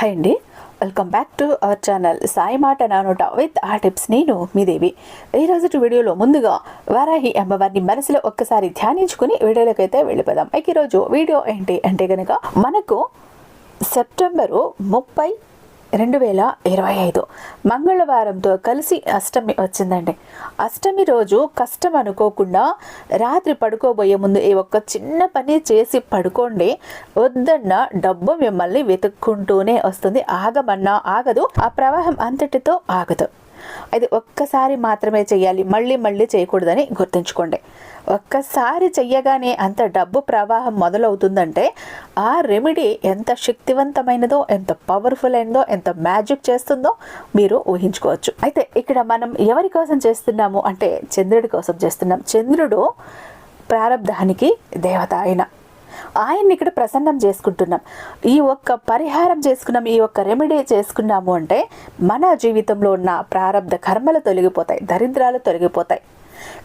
Hi అండి. Welcome back to our channel Sai మాట నానోట విత్ ఆ టిప్స్ నేను మీ దేవి. ఈ రోజు వీడియోలో ముందుగా వారాహి అమ్మవారిని మనసులో ఒక్కసారి ధ్యానించుకుని వీడియోలోకి అయితే వెళ్ళిపోదాం. ఇక ఈరోజు వీడియో ఏంటి అంటే కనుక మనకు సెప్టెంబరు ముప్పై రెండు వేల ఇరవై ఐదు. మంగళవారంతో కలిసి అష్టమి వచ్చిందండి. అష్టమి రోజు కష్టం అనుకోకుండా రాత్రి పడుకోబోయే ముందు ఈ ఒక్క చిన్న పని చేసి పడుకోండి. వద్దన్న డబ్బు మిమ్మల్ని వెతుక్కుంటూనే వస్తుంది. ఆగమన్నా ఆగదు. ఆ ప్రవాహం అంతటితో ఆగదు. అది ఒక్కసారి మాత్రమే చేయాలి మళ్ళీ మళ్ళీ చేయకూడదని గుర్తుంచుకోండి. ఒక్కసారి చెయ్యగానే అంత డబ్బు ప్రవాహం మొదలవుతుందంటే ఆ రెమెడీ ఎంత శక్తివంతమైనదో ఎంత పవర్ఫుల్ అయిందో ఎంత మ్యాజిక్ చేస్తుందో మీరు ఊహించుకోవచ్చు. అయితే ఇక్కడ మనం ఎవరి కోసం చేస్తున్నాము అంటే చంద్రుడి కోసం చేస్తున్నాం. చంద్రుడు ప్రారంధానికి దేవత అయిన ఆయన్ని ఇక్కడ ప్రసన్నం చేసుకుంటున్నాం. ఈ ఒక్క పరిహారం చేసుకున్నాం ఈ ఒక్క రెమెడీ చేసుకున్నాము అంటే మన జీవితంలో ఉన్న ప్రారంభ కర్మలు తొలగిపోతాయి దరిద్రాలు తొలగిపోతాయి.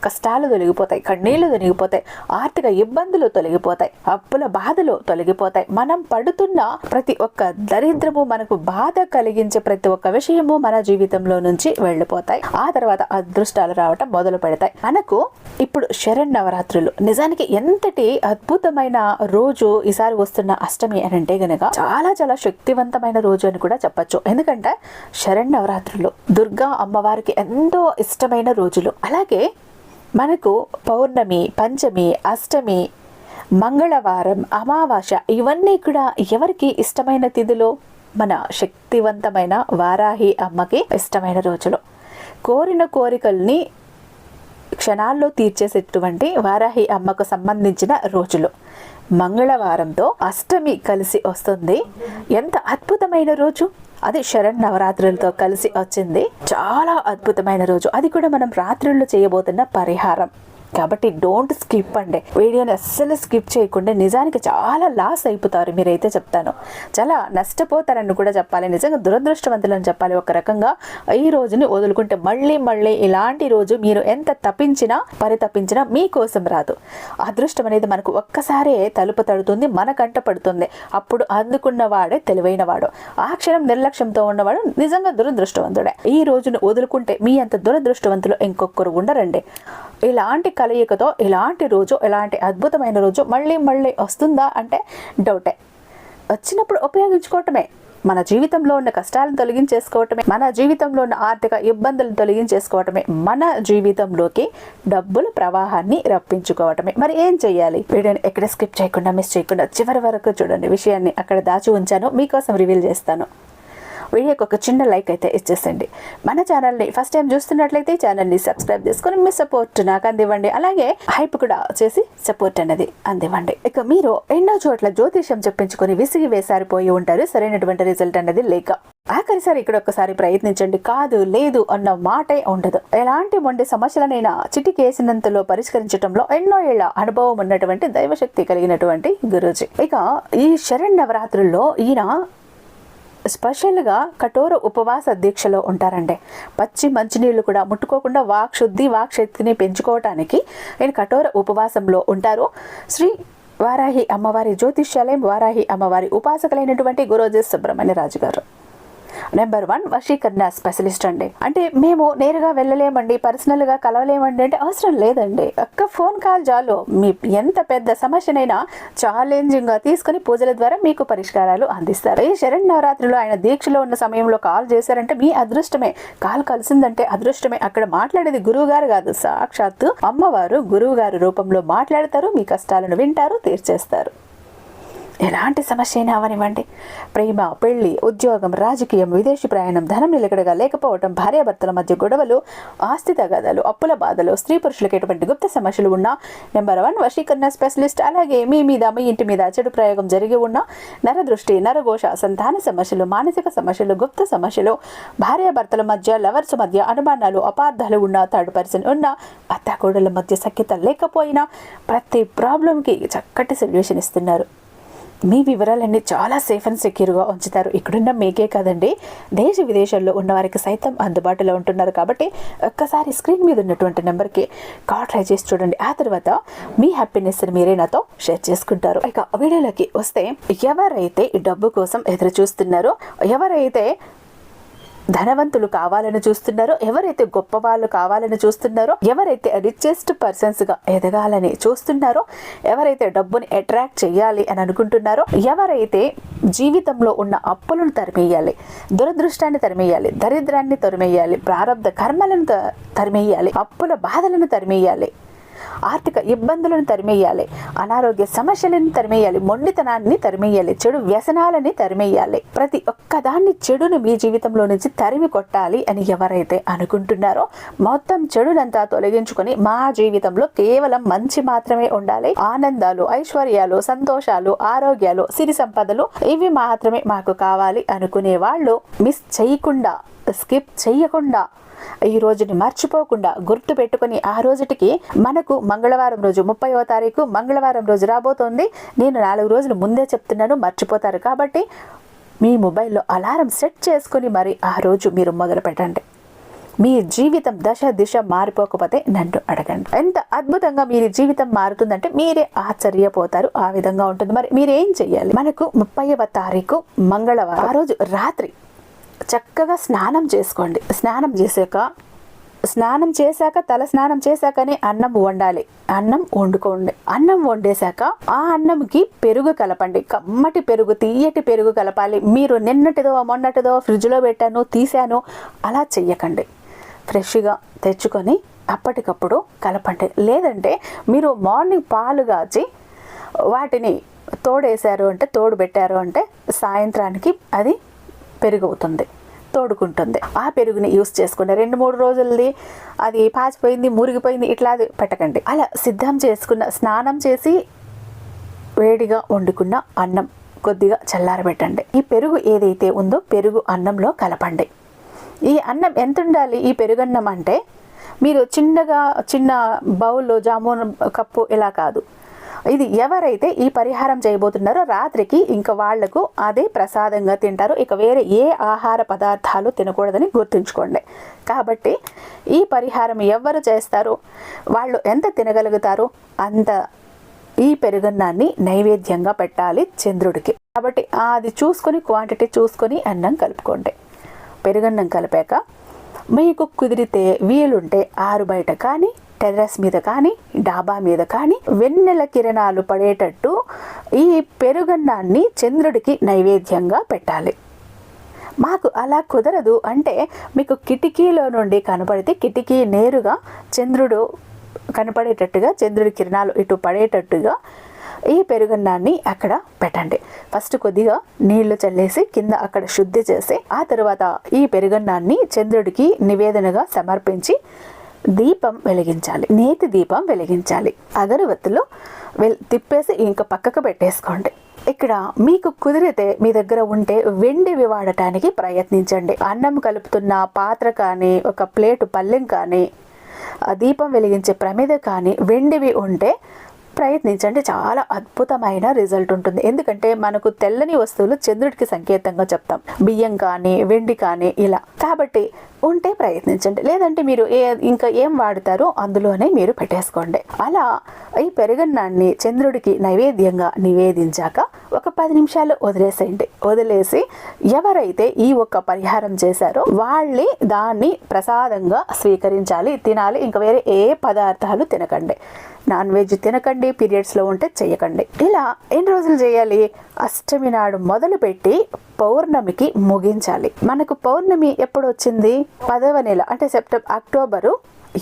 కష్టాలు తొలగిపోతాయి కన్నీళ్ళు తొలగిపోతాయి ఆర్థిక ఇబ్బందులు తొలగిపోతాయి అప్పుల బాధలు తొలగిపోతాయి. మనం పడుతున్న ప్రతి ఒక్క దరిద్రము మనకు బాధ కలిగించే ప్రతి ఒక్క విషయము మన జీవితంలో నుంచి వెళ్ళిపోతాయి. ఆ తర్వాత అదృష్టాలు రావటం మొదలు పెడతాయి. మనకు ఇప్పుడు శరణ్ నవరాత్రులు. నిజానికి ఎంతటి అద్భుతమైన రోజు ఈసారి వస్తున్న అష్టమి అని అంటే గనక చాలా చాలా శక్తివంతమైన రోజు అని కూడా చెప్పచ్చు. ఎందుకంటే శరణ్ నవరాత్రులు దుర్గా అమ్మవారికి ఎంతో ఇష్టమైన రోజులు. అలాగే మనకు పౌర్ణమి పంచమి అష్టమి మంగళవారం అమావాస్య ఇవన్నీ కూడా ఎవరికి ఇష్టమైన తిథులు? మన శక్తివంతమైన వారాహి అమ్మకి ఇష్టమైన రోజులు. కోరిన కోరికల్ని క్షణాల్లో తీర్చేసేటువంటి వారాహి అమ్మకు సంబంధించిన రోజులు. మంగళవారంతో అష్టమి కలిసి వస్తుంది. ఎంత అద్భుతమైన రోజు! అది శరణ్ నవరాత్రులతో కలిసి వచ్చింది. చాలా అద్భుతమైన రోజు. అది కూడా మనం రాత్రుల్లో చేయబోతున్న పరిహారం. కాబట్టి డోంట్ స్కిప్ అండి. వీడియోని అస్సలు స్కిప్ చేయకుండా నిజానికి చాలా లాస్ అయిపోతారు మీరైతే చెప్తాను. చాలా నష్టపోతారని కూడా చెప్పాలి. నిజంగా దురదృష్టవంతులని చెప్పాలి. ఒక రకంగా ఈ రోజుని వదులుకుంటే మళ్ళీ మళ్ళీ ఇలాంటి రోజు మీరు ఎంత తప్పించినా పరితపించినా మీకోసం రాదు. అదృష్టం అనేది మనకు ఒక్కసారే తలుపు తడుతుంది మన కంట పడుతుంది. అప్పుడు అందుకున్నవాడే తెలివైనవాడు ఆ క్షణం నిర్లక్ష్యంతో ఉన్నవాడు నిజంగా దురదృష్టవంతుడే. ఈ రోజును వదులుకుంటే మీ అంత దురదృష్టవంతులు ఇంకొకరు ఉండరండి. ఇలాంటి కలయికతో ఇలాంటి రోజు ఇలాంటి అద్భుతమైన రోజు మళ్ళీ మళ్ళీ వస్తుందా అంటే డౌటే వచ్చినప్పుడు ఉపయోగించుకోవటమే. మన జీవితంలో ఉన్న కష్టాలను తొలగించేసుకోవటమే. మన జీవితంలో ఉన్న ఆర్థిక ఇబ్బందులను తొలగించేసుకోవటమే. మన జీవితంలోకి డబ్బుల ప్రవాహాన్ని రప్పించుకోవటమే. మరి ఏం చేయాలి వీడియోని ఎక్కడ స్కిప్ చేయకుండా మిస్ చేయకుండా చివరి వరకు చూడండి. విషయాన్ని అక్కడ దాచి ఉంచాను. మీకోసం రివీల్ చేస్తాను. వీడియోకి ఒక చిన్న లైక్ అయితే ఇచ్చేసండి. మన ఛానల్ని ఫస్ట్ టైం చూస్తున్నట్లయితే ఛానల్ని సబ్స్క్రైబ్ చేసుకుని మీ సపోర్ట్ నాకు అందివ్వండి. అలాగే హైప్ కూడా చేసి సపోర్ట్ అనేది అందివ్వండి. ఇక మీరు ఎన్నో చోట్ల జ్యోతిష్యం చెప్పించుకొని విసిగి వేసారిపోయి ఉంటారు. సరైనటువంటి రిజల్ట్ అనేది లేక ఆఖరిసారి ఇక్కడ ఒక్కసారి ప్రయత్నించండి. కాదు లేదు అన్న మాటే ఉండదు. ఎలాంటి మొండి సమస్యలనైనా చిటికేసినంతలో పరిష్కరించడంలో ఎన్నో ఏళ్ళ అనుభవం ఉన్నటువంటి దైవశక్తి కలిగినటువంటి గురూజీ. ఇక ఈ శరణ్ నవరాత్రుల్లో ఈయన స్పెషల్గా కఠోర ఉపవాస దీక్షలో ఉంటారండి. పచ్చి మంచినీళ్ళు కూడా ముట్టుకోకుండా వాక్ శుద్ధి వాక్ శక్తిని పెంచుకోవటానికి ఆయన కఠోర ఉపవాసంలో ఉంటారు. శ్రీ వారాహి అమ్మవారి జ్యోతిష్యాలయం వారాహి అమ్మవారి ఉపాసకులైనటువంటి గురోజీ సుబ్రహ్మణ్య రాజు గారు నెంబర్ వన్ వశీకరణ స్పెషలిస్ట్ అండి. అంటే మేము నేరుగా వెళ్ళలేమండి పర్సనల్గా కలవలేమండి అంటే అవసరం లేదండి. ఒక్క ఫోన్ కాల్ చాలు. మీ ఎంత పెద్ద సమస్యనైనా ఛాలెంజింగ్గా తీసుకుని పూజల ద్వారా మీకు పరిష్కారాలు అందిస్తారు. ఈ శరణ్ నవరాత్రిలో ఆయన దీక్షలో ఉన్న సమయంలో కాల్ చేశారంటే మీ అదృష్టమే. కాల్ కలిసిందంటే అదృష్టమే. అక్కడ మాట్లాడేది గురువు గారు కాదు సాక్షాత్తు అమ్మవారు గురువు గారు రూపంలో మాట్లాడతారు మీ కష్టాలను వింటారు తీర్చేస్తారు. ఎలాంటి సమస్య అయినా అవనివ్వండి. ప్రేమ పెళ్ళి ఉద్యోగం రాజకీయం విదేశీ ప్రయాణం ధనం నిలకడగా లేకపోవటం భార్యాభర్తల మధ్య గొడవలు ఆస్తి తగాదాలు అప్పుల బాధలు స్త్రీ పురుషులకు ఎటువంటి గుప్త సమస్యలు ఉన్నా నెంబర్ వన్ వశీకరణ స్పెషలిస్ట్ అలాగే మీ మీద మీ ఇంటి మీద చెడు ప్రయోగం జరిగి ఉన్న నరదృష్టి నరఘోష సంతాన సమస్యలు మానసిక సమస్యలు గుప్త సమస్యలు భార్యాభర్తల మధ్య లవర్స్ మధ్య అనుమానాలు అపార్థాలు ఉన్న థర్డ్ పర్సన్ ఉన్న అత్తాకోడల మధ్య సఖ్యత లేకపోయినా ప్రతి ప్రాబ్లంకి చక్కటి సొల్యూషన్ ఇస్తున్నారు. మీ వివరాలన్నీ చాలా సేఫ్ అండ్ సెక్యూర్గా ఉంచుతారు. ఇక్కడున్న మీకే కదండి. దేశ విదేశాల్లో ఉన్న వారికి సైతం అందుబాటులో ఉంటున్నారు కాబట్టి ఒక్కసారి స్క్రీన్ మీద ఉన్నటువంటి నెంబర్కి కాల్ ట్రై చేసి చూడండి. ఆ తర్వాత మీ హ్యాపీనెస్ని మీరే నాతో షేర్ చేసుకుంటారు. ఇక వీడియోలోకి వస్తే ఎవరైతే ఈ డబ్బు కోసం ఎదురు చూస్తున్నారో ఎవరైతే ధనవంతులు కావాలని చూస్తున్నారో ఎవరైతే గొప్ప వాళ్ళు కావాలని చూస్తున్నారో ఎవరైతే రిచెస్ట్ పర్సన్స్గా ఎదగాలని చూస్తున్నారో ఎవరైతే డబ్బుని అట్రాక్ట్ చేయాలి అని అనుకుంటున్నారో ఎవరైతే జీవితంలో ఉన్న అప్పులను తరిమేయాలి దురదృష్టాన్ని తరిమేయాలి దరిద్రాన్ని తరిమేయాలి ప్రారంభ కర్మలను త- తరిమేయాలి అప్పుల బాధలను తరిమేయాలి ఆర్థిక ఇబ్బందులను తరిమేయాలి. అనారోగ్య సమస్యలను తరిమేయాలి. మొండితనాన్ని తరిమేయాలి. చెడు వ్యసనాలని తరిమేయాలి. ప్రతి ఒక్కదాన్ని చెడును మీ జీవితంలో నుంచి తరిమి కొట్టాలి అని ఎవరైతే అనుకుంటున్నారో మొత్తం చెడునంతా తొలగించుకొని మా జీవితంలో కేవలం మంచి మాత్రమే ఉండాలి. ఆనందాలు ఐశ్వర్యాలు సంతోషాలు ఆరోగ్యాలు సిరి సంపదలు ఇవి మాత్రమే మాకు కావాలి అనుకునే వాళ్ళు మిస్ చేయకుండా స్కిప్ చేయకుండా ఈ రోజుని మర్చిపోకుండా గుర్తు పెట్టుకుని ఆ రోజుటికి మనకు మంగళవారం రోజు ముప్పైవ తారీఖు మంగళవారం రోజు రాబోతోంది. నేను నాలుగు రోజులు ముందే చెప్తున్నాను మర్చిపోతారు కాబట్టి మీ మొబైల్లో అలారం సెట్ చేసుకుని మరి ఆ రోజు మీరు మొదలు పెట్టండి. మీ జీవితం దశ దిశ మారిపోకపోతే నన్ను అడగండి. ఎంత అద్భుతంగా మీ జీవితం మారుతుందంటే మీరే ఆశ్చర్యపోతారు. ఆ విధంగా ఉంటుంది. మరి మీరేం చెయ్యాలి? మనకు ముప్పైవ తారీఖు మంగళవారం. ఆ రోజు రాత్రి చక్కగా స్నానం చేసుకోండి. స్నానం చేశాక స్నానం చేశాక తల స్నానం చేశాకనే అన్నం వండాలి. అన్నం వండుకోండి. అన్నం వండేశాక ఆ అన్నంకి పెరుగు కలపండి. కమ్మటి పెరుగు తీయటి పెరుగు కలపాలి. మీరు నిన్నటిదో మొన్నటిదో ఫ్రిడ్జ్లో పెట్టాను తీశాను అలా చెయ్యకండి. ఫ్రెష్గా తెచ్చుకొని అప్పటికప్పుడు కలపండి. లేదంటే మీరు మార్నింగ్ పాలు కాచి వాటిని తోడేశారు అంటే తోడు పెట్టారు అంటే సాయంత్రానికి అది పెరుగు అవుతుంది తోడుకుంటుంది. ఆ పెరుగుని యూస్ చేసుకోండి రెండు మూడు రోజులది అది పాచిపోయింది మురిగిపోయింది ఇట్లా అది పెట్టకండి. అలా సిద్ధం చేసుకున్న స్నానం చేసి వేడిగా వండుకున్న అన్నం కొద్దిగా చల్లారబెట్టండి. ఈ పెరుగు ఏదైతే ఉందో పెరుగు అన్నంలో కలపండి. ఈ అన్నం ఎంత ఉండాలి? ఈ పెరుగన్నం అంటే మీరు చిన్నగా చిన్న బౌల్లో జామున్ కప్పు ఇలా కాదు. ఇది ఎవరైతే ఈ పరిహారం చేయబోతున్నారో రాత్రికి ఇంకా వాళ్ళకు అదే ప్రసాదంగా తింటారు. ఇక వేరే ఏ ఆహార పదార్థాలు తినకూడదని గుర్తుంచుకోండి. కాబట్టి ఈ పరిహారం ఎవరు చేస్తారు? వాళ్ళు ఎంత తినగలుగుతారో? అంత ఈ పెరుగన్నాన్ని నైవేద్యంగా పెట్టాలి చంద్రుడికి. కాబట్టి అది చూసుకొని క్వాంటిటీ చూసుకొని అన్నం కలుపుకోండి. పెరుగన్నం కలిపాక మీకు కుదిరితే వీలుంటే ఆరు బయట కానీ టెర్రస్ మీద కానీ డాబా మీద కానీ వెన్నెల కిరణాలు పడేటట్టు ఈ పెరుగన్నాన్ని చంద్రుడికి నైవేద్యంగా పెట్టాలి. మాకు అలా కుదరదు అంటే మీకు కిటికీలో నుండి కనపడితే కిటికీ నేరుగా చంద్రుడు కనపడేటట్టుగా చంద్రుడి కిరణాలు ఇటు పడేటట్టుగా ఈ పెరుగన్నాన్ని అక్కడ పెట్టండి. ఫస్ట్ కొద్దిగా నీళ్ళు చల్లేసి కింద అక్కడ శుద్ధి చేసి ఆ తర్వాత ఈ పెరుగన్నాన్ని చంద్రుడికి నివేదనగా సమర్పించి దీపం వెలిగించాలి. నేతి దీపం వెలిగించాలి. అగరవత్తులు వెల్ తిప్పేసి ఇంకా పక్కకు పెట్టేసుకోండి. ఇక్కడ మీకు కుదిరితే మీ దగ్గర ఉంటే వెండివి వాడటానికి ప్రయత్నించండి. అన్నం కలుపుతున్న పాత్ర కానీ ఒక ప్లేటు పల్లెం కానీ ఆ దీపం వెలిగించే ప్రమిద కానీ వెండివి ఉంటే ప్రయత్నించండి. చాలా అద్భుతమైన రిజల్ట్ ఉంటుంది. ఎందుకంటే మనకు తెల్లని వస్తువులు చంద్రుడికి సంకేతంగా చెప్తాం. బియ్యం కానీ వెండి కానీ ఇలా. కాబట్టి ఉంటే ప్రయత్నించండి. లేదంటే మీరు ఏ ఇంకా ఏం వాడతారో అందులోనే మీరు పెట్టేసుకోండి. అలా ఈ పెరుగన్నాన్ని చంద్రుడికి నైవేద్యంగా నివేదించాక ఒక పది నిమిషాలు వదిలేసేయండి. వదిలేసి ఎవరైతే ఈ ఒక్క పరిహారం చేశారో వాళ్ళే దాన్ని ప్రసాదంగా స్వీకరించాలి తినాలి ఇంకా వేరే ఏ పదార్థాలు తినకండి. నాన్ వెజ్ తినకండి పీరియడ్స్లో ఉంటే చేయకండి ఇలా ఎన్ని రోజులు చేయాలి? అష్టమి నాడు మొదలుపెట్టి పౌర్ణమికి ముగించాలి. మనకు పౌర్ణమి ఎప్పుడు వచ్చింది పదవ నెల అంటే సెప్టెంబర్ అక్టోబరు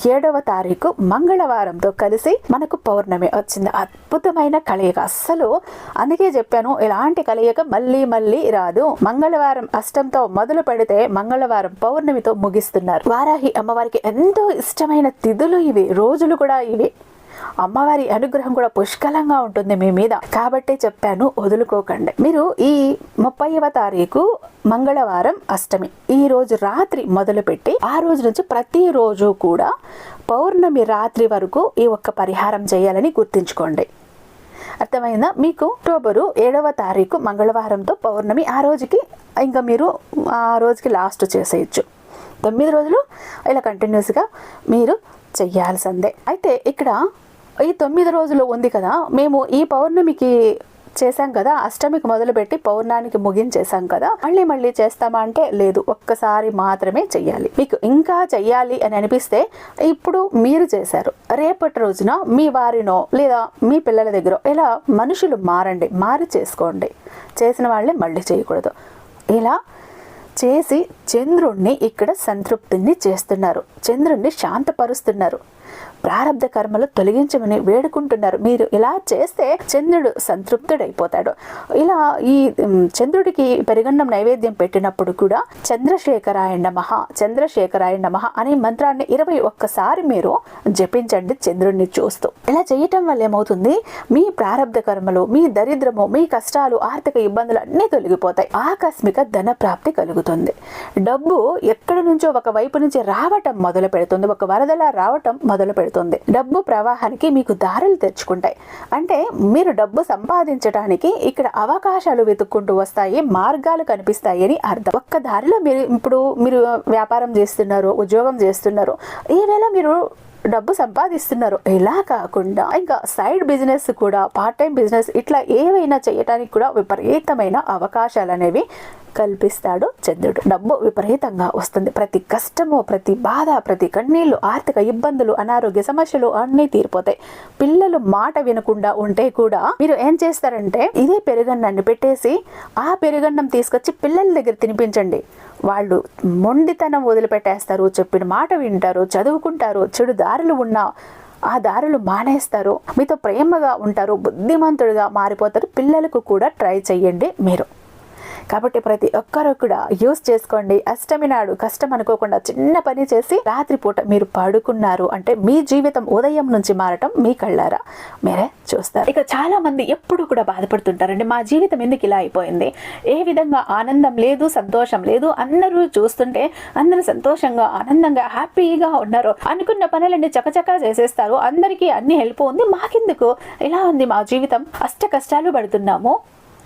ఏడవ తారీఖు మంగళవారంతో కలిసి మనకు పౌర్ణమి వచ్చింది. అద్భుతమైన కలయిక అస్సలు అందుకే చెప్పాను ఇలాంటి కలయిక మళ్ళీ మళ్ళీ రాదు. మంగళవారం అష్టంతో మొదలు పెడితే మంగళవారం పౌర్ణమితో ముగిస్తున్నారు. వారాహి అమ్మవారికి ఎంతో ఇష్టమైన తిథులు ఇవి. రోజులు కూడా ఇవి. అమ్మవారి అనుగ్రహం కూడా పుష్కలంగా ఉంటుంది మీ మీద. కాబట్టే చెప్పాను వదులుకోకండి. మీరు ఈ ముప్పైవ తారీఖు మంగళవారం అష్టమి. ఈ రోజు రాత్రి మొదలుపెట్టి ఆ రోజు నుంచి ప్రతిరోజు కూడా పౌర్ణమి రాత్రి వరకు ఈ ఒక్క పరిహారం చేయాలని గుర్తుంచుకోండి. అర్థమైందా? మీకు అక్టోబరు ఏడవ తారీఖు మంగళవారంతో పౌర్ణమి ఆ రోజుకి ఇంకా మీరు ఆ రోజుకి లాస్ట్ చేసేయచ్చు. తొమ్మిది రోజులు ఇలా కంటిన్యూస్గా మీరు చెయ్యాల్సిందే అయితే ఇక్కడ ఈ తొమ్మిది రోజులు ఉంది కదా మేము ఈ పౌర్ణమికి చేశాం కదా అష్టమికి మొదలుపెట్టి పౌర్ణానికి ముగించేశాం కదా మళ్ళీ మళ్ళీ చేస్తామా అంటే లేదు ఒక్కసారి మాత్రమే చెయ్యాలి. మీకు ఇంకా చెయ్యాలి అని అనిపిస్తే ఇప్పుడు మీరు చేశారు. రేపటి రోజున మీ వారినో లేదా మీ పిల్లల దగ్గర ఇలా మనుషులు మారండి మారి చేసుకోండి. చేసిన వాళ్ళే మళ్ళీ చేయకూడదు. ఇలా చేసి చంద్రుణ్ణి ఇక్కడ సంతృప్తిని చేస్తున్నారు. చంద్రుణ్ణి శాంతపరుస్తున్నారు. ప్రారంధ కర్మలు తొలగించమని వేడుకుంటున్నారు. మీరు ఇలా చేస్తే చంద్రుడు సంతృప్తుడైపోతాడు. ఇలా ఈ చంద్రుడికి పెరుగన్నం నైవేద్యం పెట్టినప్పుడు కూడా చంద్రశేఖరాయ నమః చంద్రశేఖరాయ నమః అనే మంత్రాన్ని ఇరవై ఒక్కసారి మీరు జపించండి చంద్రుడిని చూస్తూ. ఇలా చేయటం వల్ల ఏమవుతుంది? మీ ప్రారంధ కర్మలు మీ దరిద్రము మీ కష్టాలు ఆర్థిక ఇబ్బందులు అన్నీ తొలగిపోతాయి. ఆకస్మిక ధన ప్రాప్తి కలుగుతుంది. డబ్బు ఎక్కడి నుంచో ఒక వైపు నుంచి రావటం మొదలు పెడుతుంది. ఒక వరదలా రావటం మొదలు పెడుతుంది. డబ్బు ప్రవాహానికి మీకు దారులు తెచ్చుకుంటాయి అంటే మీరు డబ్బు సంపాదించడానికి ఇక్కడ అవకాశాలు వెతుక్కుంటూ వస్తాయి మార్గాలు కనిపిస్తాయి అని అర్థం. ఒక్క దారిలో మీరు ఇప్పుడు మీరు వ్యాపారం చేస్తున్నారు ఉద్యోగం చేస్తున్నారు. ఈవేళ మీరు డబ్బు సంపాదిస్తున్నారు. ఇలా కాకుండా ఇంకా సైడ్ బిజినెస్ కూడా పార్ట్ టైం బిజినెస్ ఇట్లా ఏవైనా చేయటానికి కూడా విపరీతమైన అవకాశాలు అనేవి కల్పిస్తాడు చంద్రుడు. డబ్బు విపరీతంగా వస్తుంది. ప్రతి కష్టము ప్రతి బాధ ప్రతి కన్నీళ్ళు ఆర్థిక ఇబ్బందులు అనారోగ్య సమస్యలు అన్నీ తీరిపోతాయి. పిల్లలు మాట వినకుండా ఉంటే కూడా మీరు ఏం చేస్తారంటే ఇదే పెరుగన్నాన్ని పెట్టేసి ఆ పెరుగన్నం తీసుకొచ్చి పిల్లల దగ్గర తినిపించండి. వాళ్ళు మొండితనం వదిలిపెట్టేస్తారు చెప్పిన మాట వింటారు చదువుకుంటారు చెడు దారులు ఉన్నా ఆ దారులు మానేస్తారు మీతో ప్రేమగా ఉంటారు బుద్ధిమంతుడిగా మారిపోతారు పిల్లలకు కూడా ట్రై చెయ్యండి మీరు. కాబట్టి ప్రతి ఒక్కరూ కూడా యూస్ చేసుకోండి. అష్టమి నాడు కష్టం అనుకోకుండా చిన్న పని చేసి రాత్రిపూట మీరు పడుకున్నారు అంటే మీ జీవితం ఉదయం నుంచి మారటం మీ కళ్ళారా? మీరే చూస్తారు. ఇక చాలా మంది ఎప్పుడు కూడా బాధపడుతుంటారండి మా జీవితం ఎందుకు ఇలా అయిపోయింది? ఏ విధంగా ఆనందం లేదు సంతోషం లేదు అందరూ చూస్తుంటే అందరూ సంతోషంగా ఆనందంగా హ్యాపీగా ఉన్నారు అనుకున్న పనులన్నీ చకచకా చేసేస్తారు. అందరికీ అన్ని హెల్ప్ ఉంది. మాకెందుకు? ఇలా ఉంది మా జీవితం? అష్ట కష్టాలు పడుతున్నాము.